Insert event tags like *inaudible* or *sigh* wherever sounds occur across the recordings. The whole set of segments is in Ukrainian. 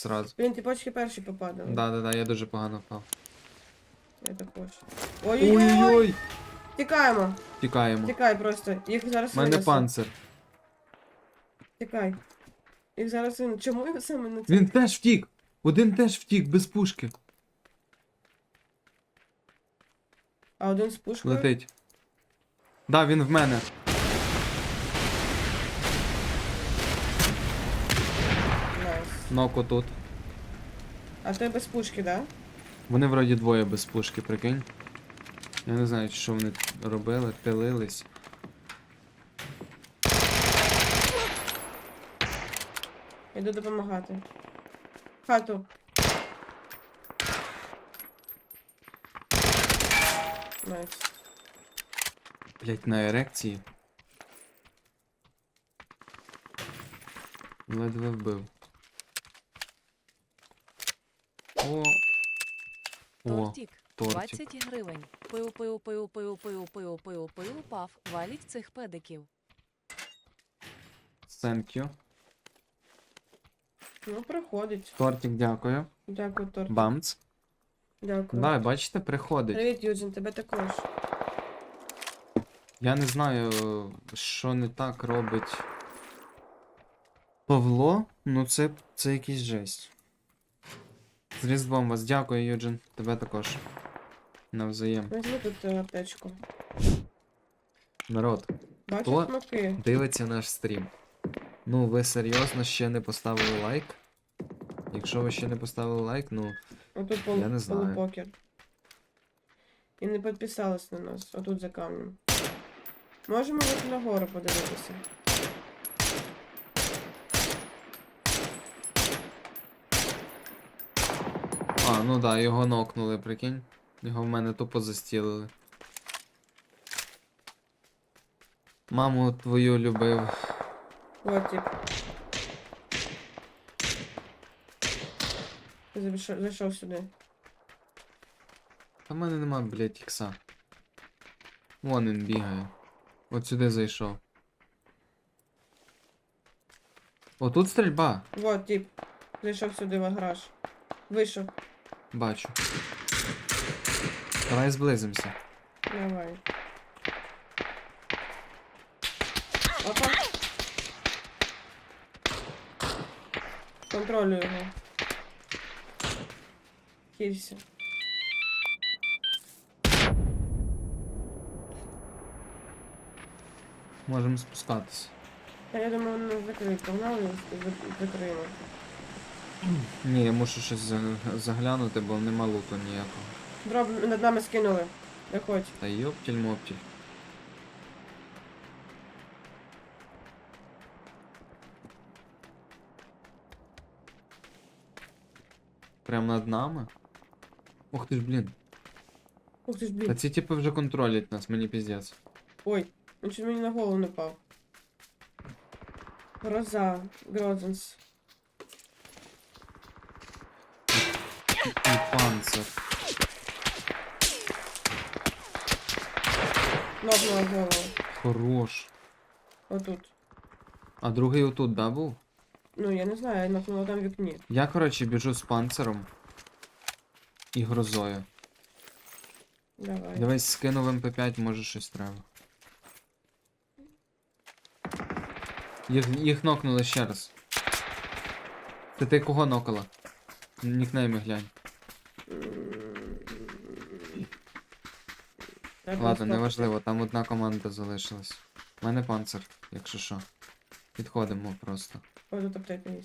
Сразу. Блін, ти почки перші попадали. Да, да, да, я дуже погано впав. Я також. Ой-ой-ой! Ой-ой! Тікаємо! Тікаємо. Тікай просто. Їх зараз У мене винесу. панцир. Тікай. Їх зараз винесу. Чому саме на це? Він теж втік! Один теж втік, без пушки. А один з пушкою? Летить. Да, він в мене. Найс. Ноку тут. А той без пушки, да? Вони вроді двоє без пушки, прикинь. Я не знаю, що вони робили, пилились. Йду допомагати. Хату. Найс. Блять, на ерекції. Ледве вбив. О. О, Тортік, тортик. 20 гривень. Пиу, пиу, пиу, пиу, пиу, пиу, пиу, пиу, пав, валіть цих педиків. Thank you. Ну, приходить. Тортик, дякую. Дякую, торт. Бамц. Дякую. Да, бачите, приходить. Привіт, Юджин, тебе також. Я не знаю, що не так робить Павло, ну це, це якийсь жесть. З Різдвом вас дякую, Юджин. Тебе також. Навзаєм. Візьми тут е, аптечку. Народ, Бачиш Хто? смаки? дивиться наш стрім. Ну, ви серйозно ще не поставили лайк? Якщо ви ще не поставили лайк, ну. Отут пол, Я не знаю. полупокер. І не підписались на нас. Отут за камнем. Можемо вийти нагору подивитися. А, ну да, його нокнули, прикинь. Його в мене тупо застілили. Маму твою любив. Зайшов, зайшов сюди. Та в мене нема, блядь, ікса. Вон він бігає. От сюди зайшов. О, тут стрільба. Вот тип. Зайшов сюди в гараж. Вийшов. Бачу. Давай зблизимося. Давай. Опа. Контролюю його. Хілься. Можемо спускатися. Та я думаю, вони закриють. Погнали і за- закриємо. Ні, я мушу щось за- заглянути, бо нема луту ніякого. Дроб над нами скинули. Виходь. Та йоптіль моптіль. Прям над нами? Ух ти ж, блін. Ух ти ж, Та блін. ці типи вже контролять нас, мені піздець. Ой, він чуть мені на голову не впав. Гроза. Грозенс. І панцир. Нокнула голову. Хорош. Отут. А другий отут, да, був? Ну, я не знаю, я нокнула там в вікні. Я, коротше, біжу з панциром. І грозою. Давай. Дивись, скинув МП5, може щось треба. Їх, їх нокнули ще раз. Це ти кого нокала? Нікнейми глянь. Треба Ладно, стопити. неважливо, там одна команда залишилась. У мене панцир, якщо що. Підходимо просто. Ой, тут аптека є.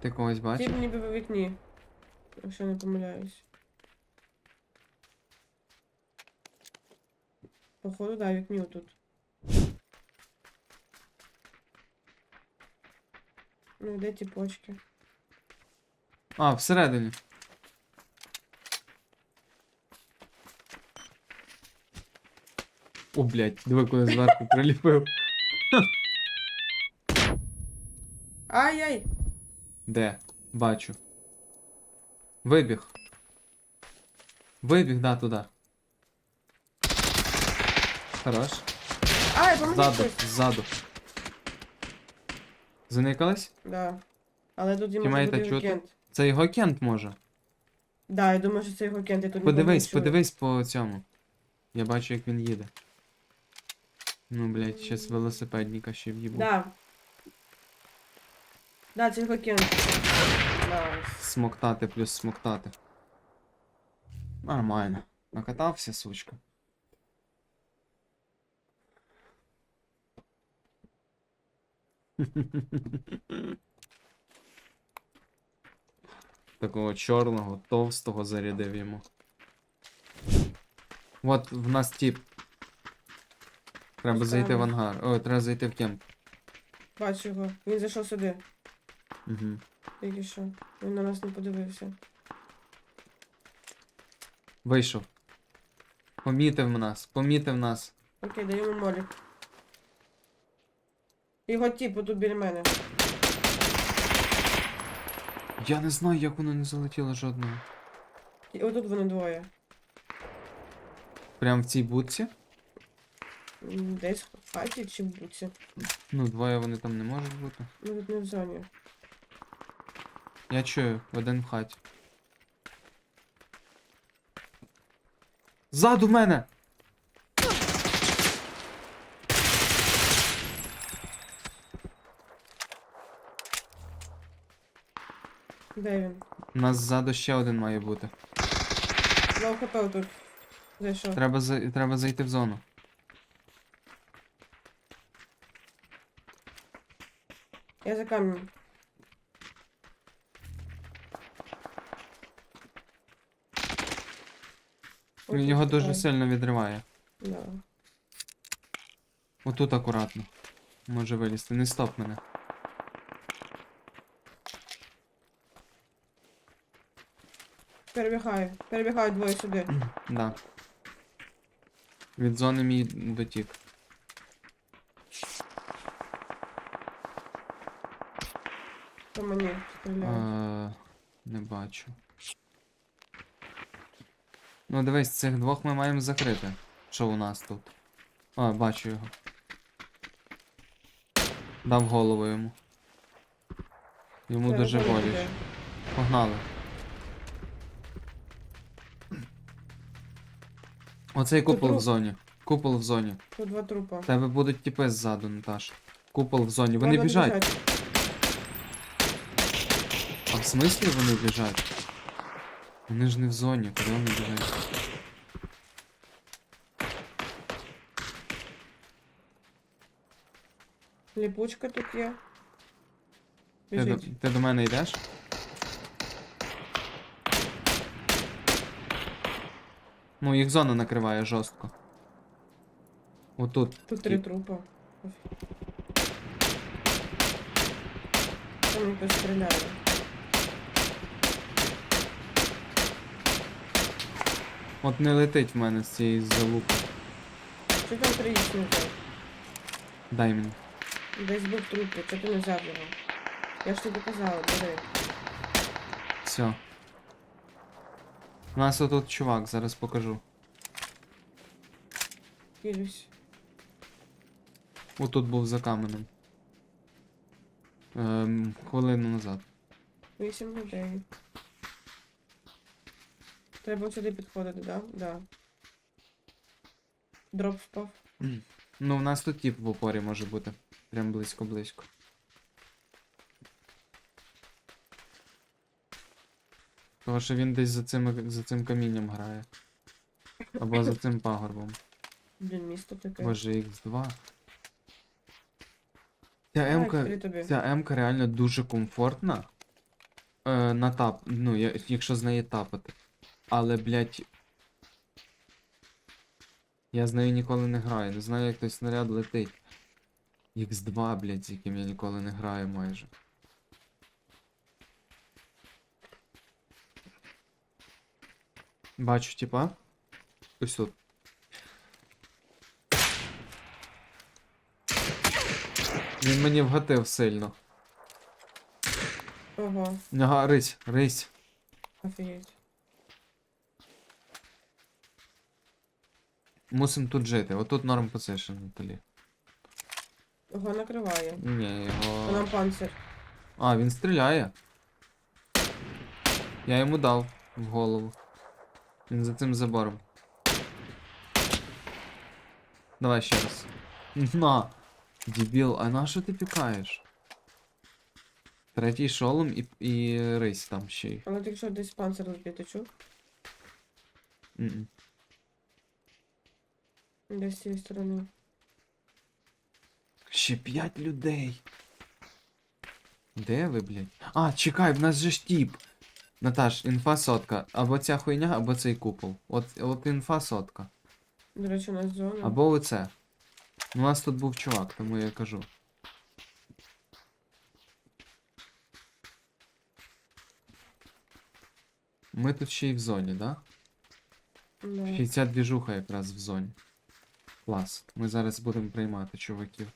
Ти когось бачив? Тип ніби в вікні. Якщо не помиляюсь. Походу, да, в вікні отут. Ну, де ті почки? А, всередині. О, блядь, диви, коли зверху приліпив. Ай-яй! Де? Бачу. Вибіг. Вибіг, да, туди. Хорош. Ай, помогіть Ззаду, хтось. ззаду. Заникались? Да. Але тут йому Тімейта буде чути? кент. Це його кент може. Да, я думаю, що це його кент. Я тут Подивись, чую. подивись по цьому. Я бачу, як він їде. Ну, блядь, щас велосипедника ще в'їбу. Да. Да, це його кент. Да. Смоктати плюс смоктати. Нормально. Накатався, сучка. *laughs* Такого чорного, товстого зарядив йому. От в нас тип. Треба зайти в ангар. О, треба зайти в кемп. Бачу його. Він зайшов сюди. Угу. Тільки що. Він на нас не подивився. Вийшов. Помітив нас, помітив нас. Окей, даємо молік. Його тип отут біля мене. Я не знаю, як воно не залетіло жодного. І отут вони двоє. Прям в цій будці? М, Десь в хаті чи в буці. Ну, двоє вони там не можуть бути. Ну тут не в зоні. Я чую, один в хаті. Ззаду мене! Де він? У нас ззаду ще один має бути. Лоу хп тут. Зайшов. Треба, за... Треба зайти в зону. Я за камнем. Він його дуже сильно відриває. Да. Отут акуратно. Може вилізти. Не стоп мене. Перебігаю. Перебігають двоє сюди. *clears throat* Да. Від зони мій дотік. По мені стріляють. Е, не бачу. Ну, дивись, цих двох ми маємо закрити. Що у нас тут? А, бачу його. Дав голову йому. Йому Це дуже боляче. Погнали. Оцей купол в зоні. Купол в зоні. Тут два трупа. В тебе будуть тіпи ззаду, Наташ. Купол в зоні. Вони Ладно, біжать. А в смислі вони біжать? Вони ж не в зоні, куди вони біжать? Ліпучка тут є. Ти до, Біжить. ти до мене йдеш? Ну, їх зона накриває жорстко. Отут. Тут три трупа. Там хтось. От не летить в мене з цієї залупи. Чи там три не? Дай мені. Десь був трупи, чи ти не взяв? Я ж тобі казала, бери. Все. У нас отут чувак, зараз покажу. Кілюсь. Отут був за каменем. Ем, хвилину назад. Вісім людей. Треба сюди підходити, да? Да. Дроп впав. Ну, в нас тут тип в опорі може бути. Прям близько-близько. Того, що він десь за цим, за цим камінням грає. Або за цим пагорбом. Блін, місто таке. Боже, Х2. Ця М-ка, тобі. ця М-ка реально дуже комфортна. Е, на тап. Ну, я, якщо з неї тапати. Але, блядь. Я з нею ніколи не граю. Не знаю, як той снаряд летить. Х2, блядь, з яким я ніколи не граю майже. Бачу, типа. Ось тут. Він мені вгатив сильно. Ого, Ага, рись, рись. офігеть. мусимо тут жити. Отут норм позишн, Наталі. Його накриває. Ні, його. нам панцир. А, він стріляє. Я йому дав в голову. Він за цим забором. Давай ще раз. На! Дебіл, а на що ти пікаєш? Третій шолом і, і рись там ще й. Але якщо десь панцир летить, ти чув? М-м. Десь з цієї сторони. Ще п'ять людей. Де ви, блядь? А, чекай, в нас же ж тіп. Наташ, інфа сотка. Або ця хуйня, або цей купол. От, от інфа сотка. До речі, у нас зона. Або оце. У нас тут був чувак, тому я кажу. Ми тут ще й в зоні, да? Да. Ще й ця двіжуха якраз в зоні. Клас. Ми зараз будемо приймати чуваків.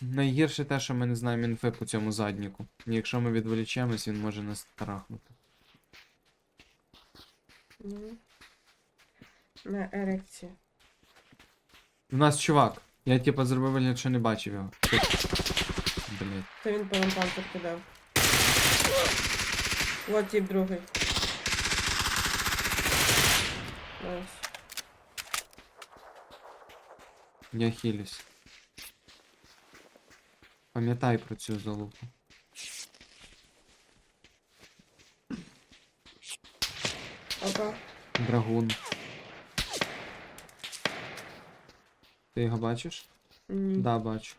Найгірше те, що ми не знаємо інфи по цьому задніку. І якщо ми відволічемось, він може нас тарахнути. Ну. На ерекції. У нас чувак. Я типа зробив вигляд, що не бачив його. Блять. Це він по нам панцир кидав. Вот тип другий. Найс. Я хилюсь. Пам'ятай про цю залупу. Опа. Драгун. Ти його бачиш? Ні. Да, бачу.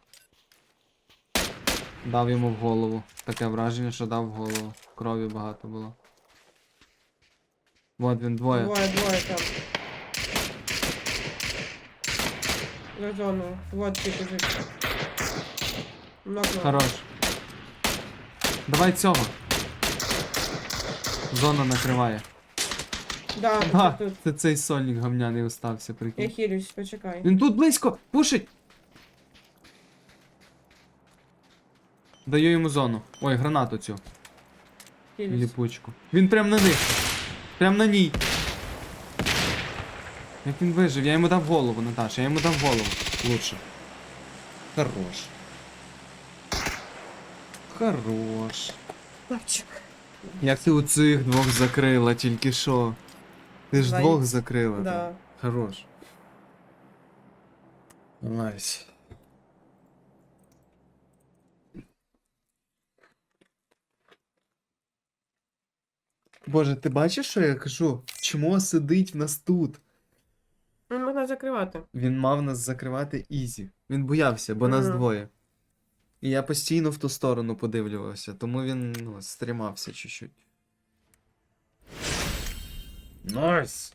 Дав йому в голову. Таке враження, що дав в голову. Крові багато було. Вот він двоє. Двоє, двоє там. За зону. Вот тип лежить. Нокнув. Хорош. Давай цього. Зона накриває. Да, А, тут. це цей сольник гамняний остався, Я прикинь. хилюсь, почекай. Він тут близько! Пушить! Даю йому зону. Ой, гранату цю. Хилюсь. Ліпучку. Він прям на них. Прям на ній. Як він вижив? Я йому дав голову, Наташа, я йому дав голову. Лучше. Хорош. Хорош. Хлопчик. Як ти у цих двох закрила тільки що? Ти ж Двоїх. двох закрила. Да. там. Хорош. Найс. Боже, ти бачиш, що я кажу? Чому сидить в нас тут? Ну, можна закривати. Він мав нас закривати ізі. Він боявся, бо нас Мгм. двоє. І я постійно в ту сторону подивлювався, тому він ну, стрімався чуть-чуть. Найс!